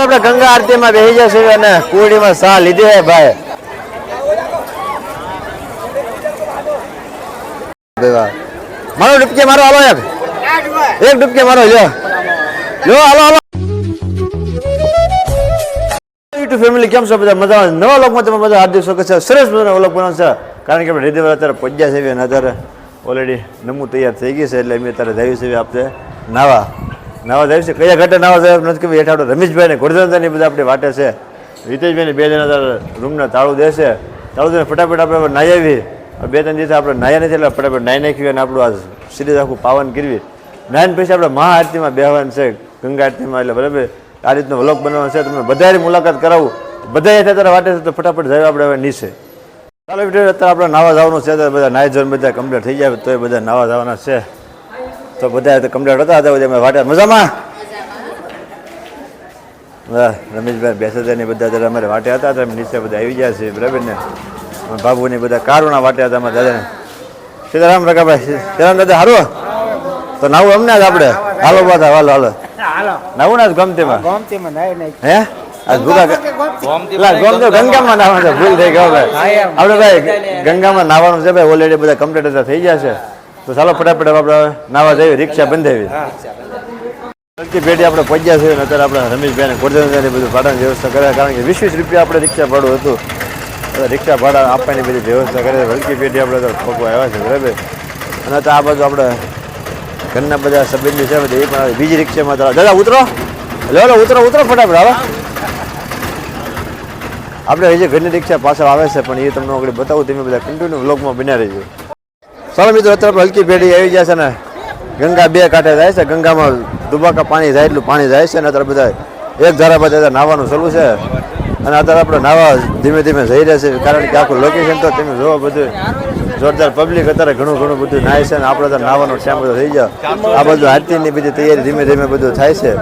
આપણે ગંગા આરતીમાં બેસી જશે અને કુડીમાં સા લીધી હે ભાઈ. મારો ડૂબકે મારો હાલો એક. એક ડૂબકે મારો, લ્યો. લ્યો હાલો યુટ્યુબ ફેમિલી, કેમ છો બધા? મજા નવા લોકમાં તમે બધા હાર્દિક સ્વાગત છે. સરસ મજાનો છે. કારણ કે આપણે હૃદય અત્યારે પહોંચ્યા છે અને ઓલરેડી નમું તૈયાર થઈ ગઈ છે, એટલે અમે અત્યારે છીએ આપણે નાવા. નાવા જાય છે. કયા ઘટે નવા જાય નથી કે હેઠા આપણે રમેશભાઈ ને ગોરધનદાની બધા આપણી વાટે છે. રીતેશભાઈને બે જણા રૂમના તાળું દેશે. તાળું દઈને ફટાફટ આપણે નાહી આવી. બે ત્રણ દિવસ આપણે નાહ્યા નથી એટલે ફટાફટ નાહી નાખ્યું અને આપણું આ સિરીઝ આખું પાવન કરવી નાયન પછી આપણે મહાઆરતીમાં બેહવાનું છે, ગંગા આરતીમાં એટલે બરાબર. આ રીતનો વ્લોગ બનાવવાનો છે. તમને બધાની મુલાકાત કરાવું. બધા એ અત્યારે વાટે છે તો ફટાફટ જાય આપણે હવે નીચે. ચાલો વીડિયો અત્યારે આપણે નાવા જવાનું છે. બધા નાય જોઈને બધા કમ્પ્લીટ થઈ જાય તો એ બધા નાવા જવાના છે. તો બધા તો કમ્પ્લીટ હતા હતા બધા વાટે. મજામાં? બધા રમેશભાઈ બેસે છે ને બધા જરા અમારે વાટે હતા તમે નીચે બધા આવી ગયા છે બરાબર ને? બાબુની બધા કારુણા વાટે હતા અમારા દાદાને. સીતારામ રકાભાઈ સીતારામ દાદા હારો તો નાવું અમને જ આપણે. હાલો બધા હાલો હાલો. હાલો. નાવું ના ગમતીમાં? ગોમતીમાં નાઈ હે? ગંગામાં નાવાનું છે ભૂલ થઈ ગયો ભાઈ આપણે ભાઈ ગંગામાં નાવાનું છે ભાઈ ઓલરેડી બધા કમ્પ્લીટ હતા થઈ ગયા છે. તો ચાલો ફટાફટ આપણે નાવા જઈએ રિક્ષા બંધાવી. સરખી પેઢી આપણે પહોંચ્યા છે અને અત્યારે આપણે રમેશભાઈને ગોરધનભાઈને બધું ભાડાની વ્યવસ્થા કરે કારણ કે વીસ વીસ રૂપિયા આપણે રિક્ષા ભાડું હતું. હવે રિક્ષા ભાડા આપવાની બધી વ્યવસ્થા કરે હલકી પેઢી આપણે તો ખોખો આવ્યા છે બરાબર? અને તો આ બાજુ આપણે ઘરના બધા સંબંધી છે બધા એ પણ બીજી રિક્ષામાં ચાલો દાદા ઉતરો. લો ઉતરો ઉતરો ફટાફટ હવે આપણે હજી ઘરની રિક્ષા પાછળ આવે છે પણ એ તમને આગળ બતાવું તમે બધા કન્ટિન્યુ વ્લોગમાં બન્યા રહેજો. ચાલો મિત્રો, અત્યારે હલકી પેઢી આવી ગયા છે ને. ગંગા બે કાંઠે જાય છે. ગંગામાં દુબાકા પાણી જાય, એટલું પાણી જાય છે ને. અત્યારે બધા એક ધારા બધા નાવાનું ચાલુ છે. અને અત્યારે આપણે નાવા ધીમે ધીમે જઈ રહ્યા છે, કારણ કે આખું લોકેશન તો તમે જોવો બધું. જોરદાર પબ્લિક અત્યારે ઘણું ઘણું બધું નાય છે અને આપણે તો નાવાનો ટાઈમ બધો થઈ જાય આ બધું આરતીની બધી તૈયારી ધીમે ધીમે બધું થાય છે.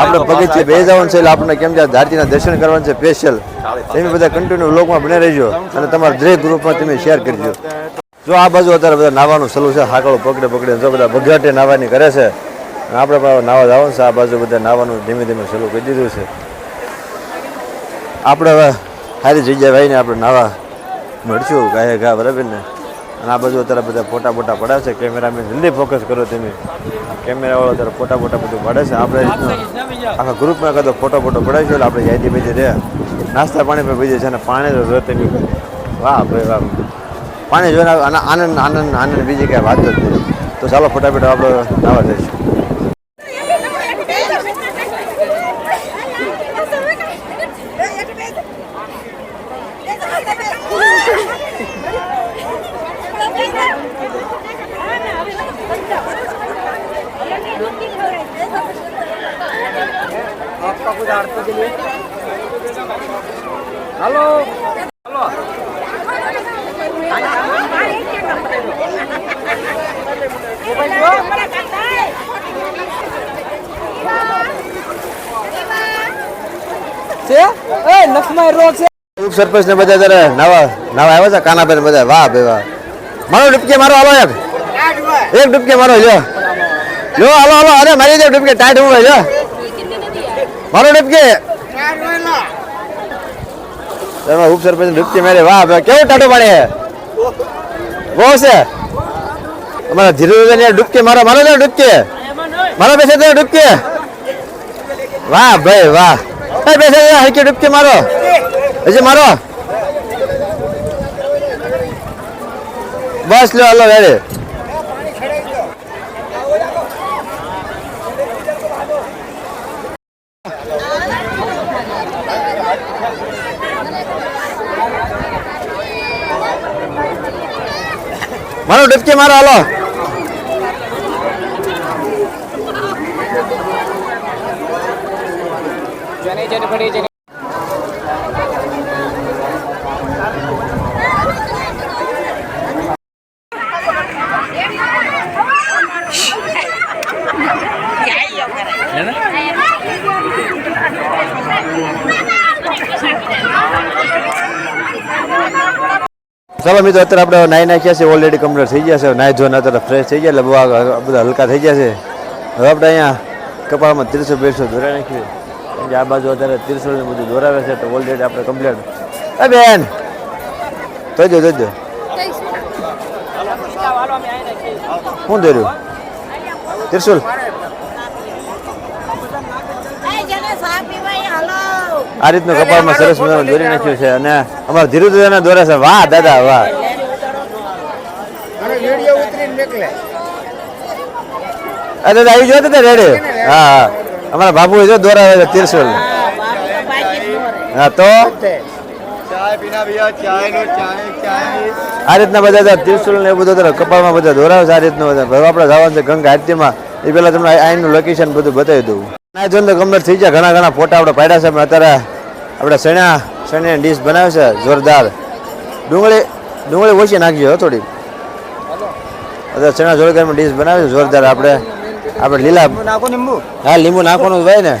આપણે પગથિયે બે જવાનું છે એટલે આપણે કેમ કે આરતીના દર્શન કરવાનું છે સ્પેશિયલ તમે બધા કન્ટિન્યુ લોકમાં બને રહેજો અને તમારા દરેક ગ્રુપમાં તમે શેર કરજો. જો આ બાજુ અત્યારે બધા નાવાનું સલું છે, હાકડું પકડે પકડે જો બધા બગાટે નાવાની કરે છે આપણે પણ નાવા જવાનું છે, આ બાજુ બધા નાવાનું ધીમે ધીમે સલું કરી દીધું છે. આપણે હવે સારી જગ્યાએ ભાઈને આપણે નાવા મળશું, ગાય ઘા બરાબર ને? અને આ બાજુ અત્યારે બધા ફોટા ફોટા પડ્યા છે, કેમેરામેન જલ્દી ફોકસ કરો તમે. કેમેરાવાળો અત્યારે ફોટા ફોટા બધું પડે છે, આપણે આખા ગ્રુપમાં કદાચ ફોટો ફોટો પડાય છે આપણે યાદી બીજી રહે નાસ્તા પાણી પણ બીજે છે અને પાણી તો તમે વાહ ભાઈ, વાહ. પાણી જોઈને આનંદ આનંદ આનંદ બીજી કાંઈ વાત જ તો ચાલો ફટાફટ આપણે નાવા જઈશું. હાલો? છે એ રોગ છે. ઉપ સરપંચ ને બધા જરા નાવા નાવા આવ્યા છે કાનાભાઈ ને બધા? વાહ, ભાઈ વાહ. મારો ડૂબકે મારો હાલો એક એક ડૂબકે મારો, લ્યો. લ્યો હાલો હાલો અરે, મારી દે ડૂબકે ટાઈટ હું લ્યો. મારો ડૂબકે. તમે ઉપ સરપંચ ડૂબકે મારે. વાહ બે કેવું ટાટો પાડે બહુ છે. અમારા ધીરુભાઈ ડૂબકે મારો મારો ડૂબકે? મારો બેસે ડૂબકે? વાહ, ભાઈ, વાહ. એ બેસે દે હરકી ડૂબકે મારો. હજી મારો. બસ લો હલો રેડી મારો ડબકે મારો, હાલો. પડી જને ચાલો મિત્રો, અત્યારે આપણે નાઈ નાખ્યા છે ઓલરેડી કમ્પ્લીટ થઈ ગયા છે. નાઈ ધોઈને અત્યારે ફ્રેશ થઈ ગયા. એટલે બધા હલકા થઈ ગયા છે. હવે આપણે અહીંયા કપાળમાં ત્રીસો બેસો ધોરા નાખીએ કે આ બાજુ અત્યારે ત્રિશુલ બધું દોરાવે છે તો ઓલરેડી આપણે કમ્પ્લેટ એ બેન! જોજો જોજો શું દોર્યું ત્રિશુલ. આ રીતનું કપાળમાં સરસ મજાનું દોરી નાખ્યું છે અને અમારા ધીરુ દાદાને દોરે છે. વાહ, દાદા વાહ. દાદા, આવી જોતો તો રેડી. હા હા. અમારા બાપુ જો છે ત્રિશુલ. હા, તો? આ રીતના બધા ત્રિશુલ ને એવું બધું કપાળમાં બધા દોરાવે છે, આ રીતનું બધા. આપણે જવાનું છે ગંગા આરતીમાં. એ પેલા તમને આઈનું લોકેશન બધું બતાવી દઉં. ના, જો તો ગમે થઈ જાય ઘણા ઘણા ફોટા આપણે પાડ્યા છે અત્યારે આપણે સણા સણાની ડીશ બનાવે છે, જોરદાર. ડુંગળી ડુંગળી ઓછી નાખજો થોડી. અત્યારે સણા જોડકારમાં ડીશ બનાવે છે, જોરદાર આપણે. આપણે લીલા નાખો લીંબુ. હા લીંબુ નાખવાનું હોય ને.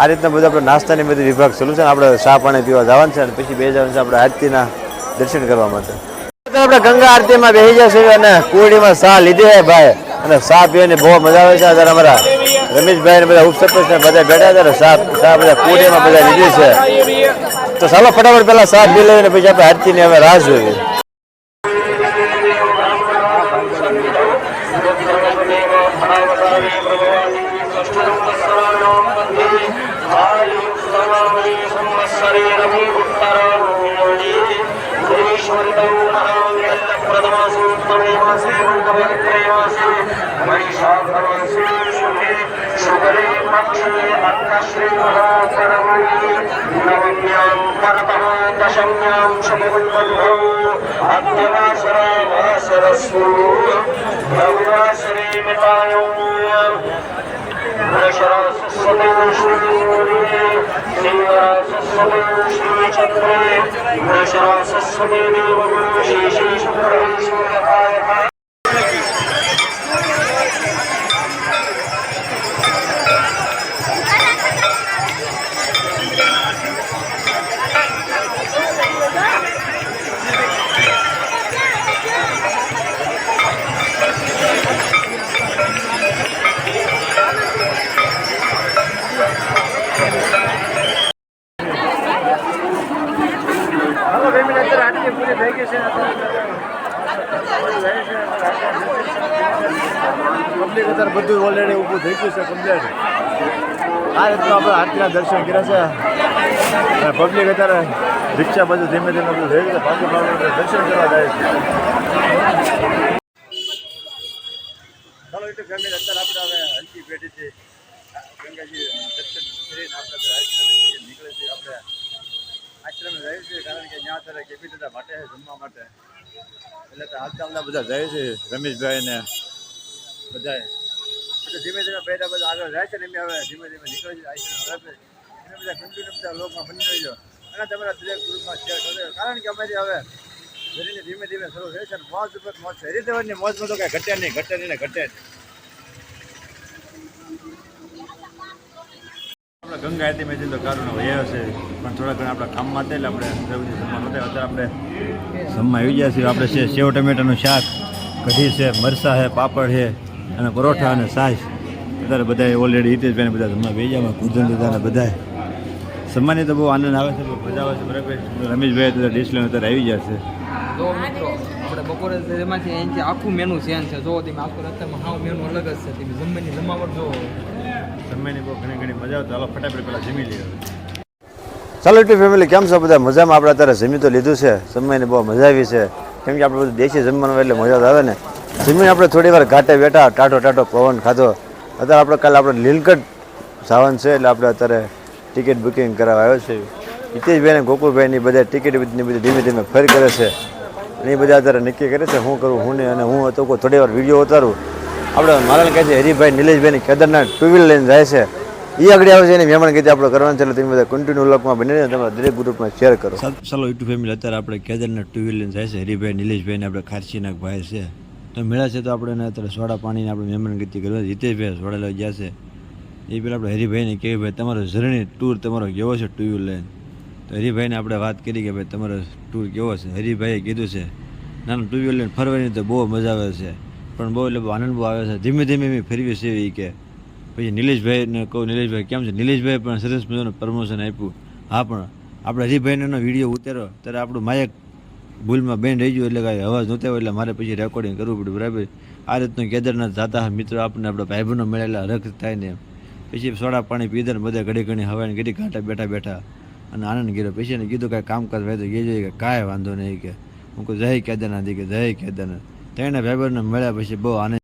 આ રીતના બધું આપણે નાસ્તાની બધી વિભાગ ચાલુ છે આપણે ચા પાણી પીવા જવાનું છે અને પછી બે જવાનું છે આપણે આરતીના દર્શન કરવા માટે. આપણે ગંગા આરતીમાં બેસી જશે અને કુડીમાં ચા લીધી છે ભાઈ. અને ચા પીવાની બહુ મજા આવે છે અત્યારે અમારા. રમેશભાઈ ને બધા ઉપસરપંચ ને બધા બેઠા ને ચા ચા બધા કુડીમાં બધા લીધી છે. તો ચાલો ફટાફટ પહેલા ચા પી લઈને પછી આપણે આરતીની હવે રાહ જોઈએ. सर्वसे पवित्रयासे महिषाधवसे शुभे शुभरे पक्षे अर्थश्रीमहाकरमणि नवम्यां परतः दशम्यां शुभमुद्बन्धौ अद्यवासरावासरस्वो भगवासरे मितायो दशरसुसदोषो श्रीचन्द्रे श्रीचन्द्रे પબ્લિક અત્યારે બધું ઓલરેડી ઊભું થઈ ગયું છે કમ્પ્લેટ આ રીતનું આપણે આરતીના દર્શન કર્યા છે. અને પબ્લિક અત્યારે રિક્ષા બધું ધીમે ધીમે બધું થઈ ગયું છે. પાછું દર્શન કરવા જાય છે. અત્યારે આપણે હવે હલકી પેઢીથી ગંગાજી છે. આપણે આશ્રમે જાય છે, કારણ કે ત્યાં અત્યારે કેપિટલ માટે છે, જમવા માટે. એટલે હાલતા બધા જાય છે રમેશભાઈ ને બધા એટલે ધીમે ધીમે પહેલા બધા આગળ જાય છે ને એમ હવે ધીમે ધીમે નીકળે છે આશ્રમ હવે એને બધા કન્ટિન્યુ બધા લોકમાં બની રહ્યો અને તમારા દરેક ગ્રુપમાં શેર કરો કારણ કે અમે હવે ધીમે ધીમે શરૂ થાય છે મોજ ઉપર મોજ. છે હરિદેવનની મોજમાં તો કાંઈ ઘટે નહીં ઘટે નહીં ઘટે જ. આપણે ગંગા આરતી મેં તો કારુનો વયો છે પણ થોડા ઘણા આપણા કામમાં હતા એટલે આપણે જલ્દી જમવા હતા. અત્યારે આપણે જમવા આવી ગયા છીએ. આપણે છે સેવ ટમેટાનું શાક, કઢી છે મરસા છે, પાપડ છે અને પરોઠા અને સાસ અત્યારે બધા ઓલરેડી હિતેશભાઈને બધા જમવા બેસી ગયા. કુદન દાદાને બધા જમવાની તો બહુ આનંદ આવે છે, બહુ મજા આવે છે. બરાબર. રમેશભાઈ તો ડીશ અત્યારે આવી ગયા છે. બપોરે એમાંથી અહીંથી આખું મેનુ ચેન્જ છે જો તમે આખું રસ્તામાં હાવ મેનુ અલગ જ છે તમે જમવાની જમાવટ જો જમવાની બહુ ઘણી ઘણી મજા આવે હાલો ફટાફટ પહેલાં જમી લઈએ ચાલો એટલી ફેમિલી કેમ છો બધા મજામાં આપણે અત્યારે જમી તો લીધું છે જમવાની બહુ મજા આવી છે કેમ કે આપણે બધું દેશી જમવાનું હોય એટલે મજા તો આવે ને જમીન આપણે થોડી વાર ઘાટે બેઠા ટાટો ટાટો પવન ખાધો અત્યારે આપણે કાલે આપણે લીલકંઠ જવાનું છે એટલે આપણે અત્યારે ટિકિટ બુકિંગ કરાવવા આવ્યો છે હિતેશભાઈ અને ગોકુલભાઈની બધા ટિકિટ બધી બધી ધીમે ધીમે ફરી કરે છે અને એ બધા અત્યારે નક્કી કરે છે શું કરું, હું નહીં અને હું હતો કોઈ થોડી વાર વીડિયો ઉતારું. આપણે મારા કહે છે, હરિભાઈ, નિલેશભાઈ કેદારનાથ ટુ વ્હીલ લઈને જાય છે. એ આગળ આવે છે, એની મહેમાન કીધી આપણે કરવાનું છે તમે બધા કન્ટિન્યુ લોકમાં બનીને તમે દરેક ગ્રુપમાં શેર કરો. ચાલો યુટ્યુબ ફેમિલી અત્યારે આપણે કેદારનાથ ટુ વ્હીલ લઈને જાય છે, હરિભાઈ, નિલેશભાઈ ને આપણે ખારસીના ભાઈ છે. તો મેળા છે તો આપણે એને અત્યારે સોડા પાણીને આપણે મહેમાન ગતિ કરવા હિતેશભાઈ સોડા લઈ ગયા છે. એ પેલા આપણે હરિભાઈને કહે ભાઈ, તમારો જર્ની ટૂર તમારો કેવો છે ટુ વ્હીલ લઈને? હરિભાઈને આપણે વાત કરી કે ભાઈ, તમારો ટૂર કેવો છે? હરિભાઈએ કીધું છે, નાનું ટુ વ્હીલર લઈને ફરવાની તો બહુ મજા આવે છે. પણ બહુ એટલે આનંદ બહુ આવે છે. ધીમે ધીમે મેં ફેરવી છે એ કે, પછી નિલેશભાઈને કહું, નિલેશભાઈ, કેમ છે? નિલેશભાઈ પણ સરસ મજાનું પ્રમોશન આપ્યું. હા, પણ આપણે હરિભાઈને વીડિયો ઉતાર્યો, ત્યારે આપણું માયક ભૂલમાં બેન રહી ગયું, એટલે કાંઈ અવાજ નહોતો એટલે મારે પછી રેકોર્ડિંગ કરવું પડ્યું. બરાબર? આ રીતનું કેદારનાથ જાતા મિત્રો, આપણને આપણા ભાઈબંધો મળેલા રખ થાય ને પછી સોડા પાણી પીધા બધા ઘડી ઘણી હવાને ઘડી ઘાટા બેઠા બેઠા અને આનંદ ગીરો પછી એને કીધું કાંઈ કામકાજ ભાઈ તો એ જોઈએ કે કાંઈ વાંધો નહીં કે. હું કહું, જય કેદારનાથ કે જય કેદારનાથ. તેણે ભાઈબંધને મળ્યા પછી બહુ આનંદ